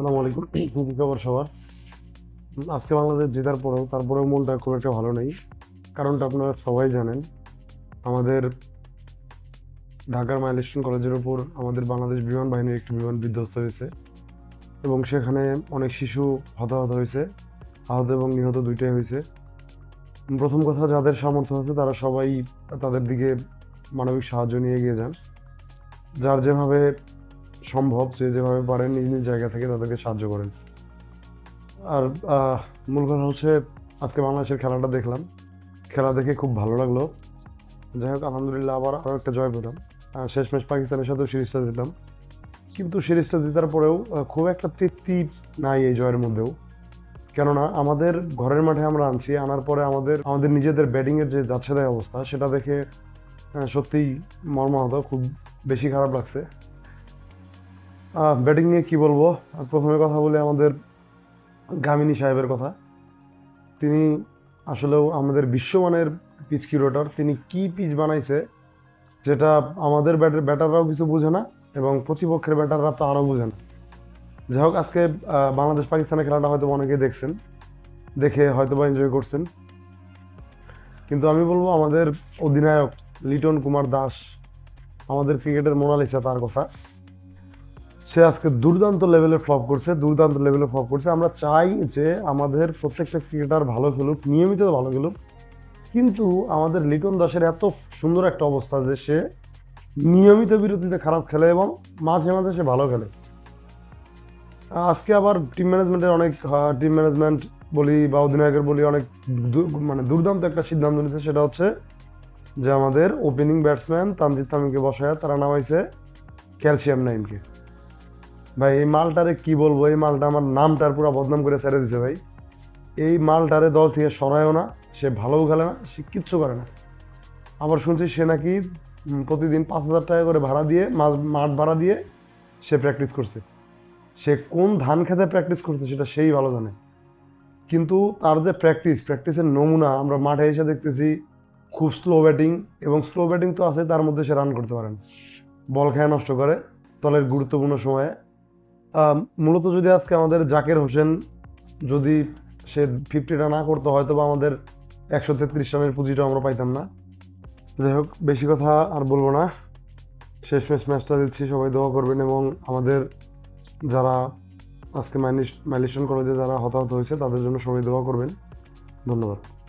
আসসালামু আলাইকুম। কি খবর সবার? আজকে বাংলাদেশ জেতার পরেও তারপরেও মনটা খুব একটা ভালো নেই। কারণটা আপনারা সবাই জানেন, আমাদের ঢাকার মাইলেস্টন কলেজের উপর আমাদের বাংলাদেশ বিমান বাহিনীর একটি বিমান বিধ্বস্ত হয়েছে এবং সেখানে অনেক শিশু হতাহত হয়েছে, আহত এবং নিহত দুইটাই হয়েছে। প্রথম কথা, যাদের সামর্থ্য আছে তারা সবাই তাদের দিকে মানবিক সাহায্য নিয়ে এগিয়ে যান। যার যেভাবে সম্ভব যে যেভাবে পারেন নিজ নিজ জায়গা থেকে তাদেরকে সাহায্য করেন। আর মূল কথা হচ্ছে আজকে বাংলাদেশের খেলাটা দেখলাম। খেলা দেখে খুব ভালো লাগল। যাই হোক, আলহামদুলিল্লাহ আবার আরও একটা জয় পেলাম। শেষমেশ পাকিস্তানের সাথেও সিরিজটা দিতাম। কিন্তু সিরিজটা জেতার পরেও খুব একটা তৃপ্তি নাই এই জয়ের মধ্যেও। কেননা আমাদের ঘরের মাঠে আমরা আনছি, আনার পরে আমাদের আমাদের নিজেদের ব্যাটিংয়ের যে যাচ্ছে অবস্থা, সেটা দেখে সত্যিই মর্মাহত, খুব বেশি খারাপ লাগছে। ব্যাটিং নিয়ে কি বলব? প্রথমে কথা বলি আমাদের গামিনী সাহেবের কথা। তিনি আসলেও আমাদের বিশ্বমানের পিচ কিউরেটর তিনি কি পিচ বানাইছে যেটা আমাদের ব্যাটার ব্যাটাররাও কিছু বুঝে না এবং প্রতিপক্ষের ব্যাটাররা তো আরও বুঝে না। যাই হোক, আজকে বাংলাদেশ পাকিস্তানের খেলাটা হয়তো অনেকেই দেখছেন, দেখে হয়তো বা এনজয় করছেন। কিন্তু আমি বলব, আমাদের অধিনায়ক লিটন কুমার দাস, আমাদের ক্রিকেটের মোনালিসা, তার কথা। সে আজকে দুর্দান্ত লেভেলে ফ্লপ করছে, দুর্দান্ত লেভেলে ফ্লপ করছে। আমরা চাই যে আমাদের প্রত্যেকটা ক্রিকেটার ভালো খেলুক, নিয়মিত ভালো খেলুক। কিন্তু আমাদের লিটন দাসের এত সুন্দর একটা অবস্থা যে সে নিয়মিত বিরতিতে খারাপ খেলে এবং মাঝে মাঝে সে ভালো খেলে। আজকে আবার টিম ম্যানেজমেন্টের অনেক টিম ম্যানেজমেন্ট বলি বা অধিনায়কের বলি অনেক মানে দুর্দান্ত একটা সিদ্ধান্ত নিচ্ছে সেটা হচ্ছে যে আমাদের ওপেনিং ব্যাটসম্যান তানজিদ তামিমকে বসায় তারা নামাইছে ক্যালসিয়াম নাইমকে ভাই, এই মালটারে কি বলব? এই মালটা আমার নামটার পুরো বদনাম করে ছেড়ে দিছে ভাই। এই মালটারে দল থেকে সরায়ও না, সে ভালোও খেলে না, সে কিচ্ছু করে না। আবার শুনছি সে নাকি প্রতিদিন পাঁচ হাজার টাকা করে ভাড়া দিয়ে মাঠ ভাড়া দিয়ে সে প্র্যাকটিস করছে। সে কোন ধান খেতে প্র্যাকটিস করছে সেটা সেই ভালো জানে। কিন্তু তার যে প্র্যাকটিস প্র্যাকটিসের নমুনা, আমরা মাঠে এসে দেখতেছি, খুব স্লো ব্যাটিং এবং স্লো ব্যাটিং তো আছে, তার মধ্যে সে রান করতে পারেন বল খেয়ে নষ্ট করে, দলের গুরুত্বপূর্ণ সময়ে মূলত যদি আজকে আমাদের জাকের হোসেন যদি সে ফিফটিটা না করতো হয়তো বা আমাদের একশো তেত্রিশ রানের পুঁজিটা আমরা পাইতাম না। যাই হোক, বেশি কথা আর বলব না। শেষ ম্যাচ ম্যাচটা দিচ্ছি, সবাই দোয়া করবেন এবং আমাদের যারা আজকে মাইলিস্টন কলেজে যারা হতাহত হয়েছে, তাদের জন্য সবাই দোয়া করবেন। ধন্যবাদ।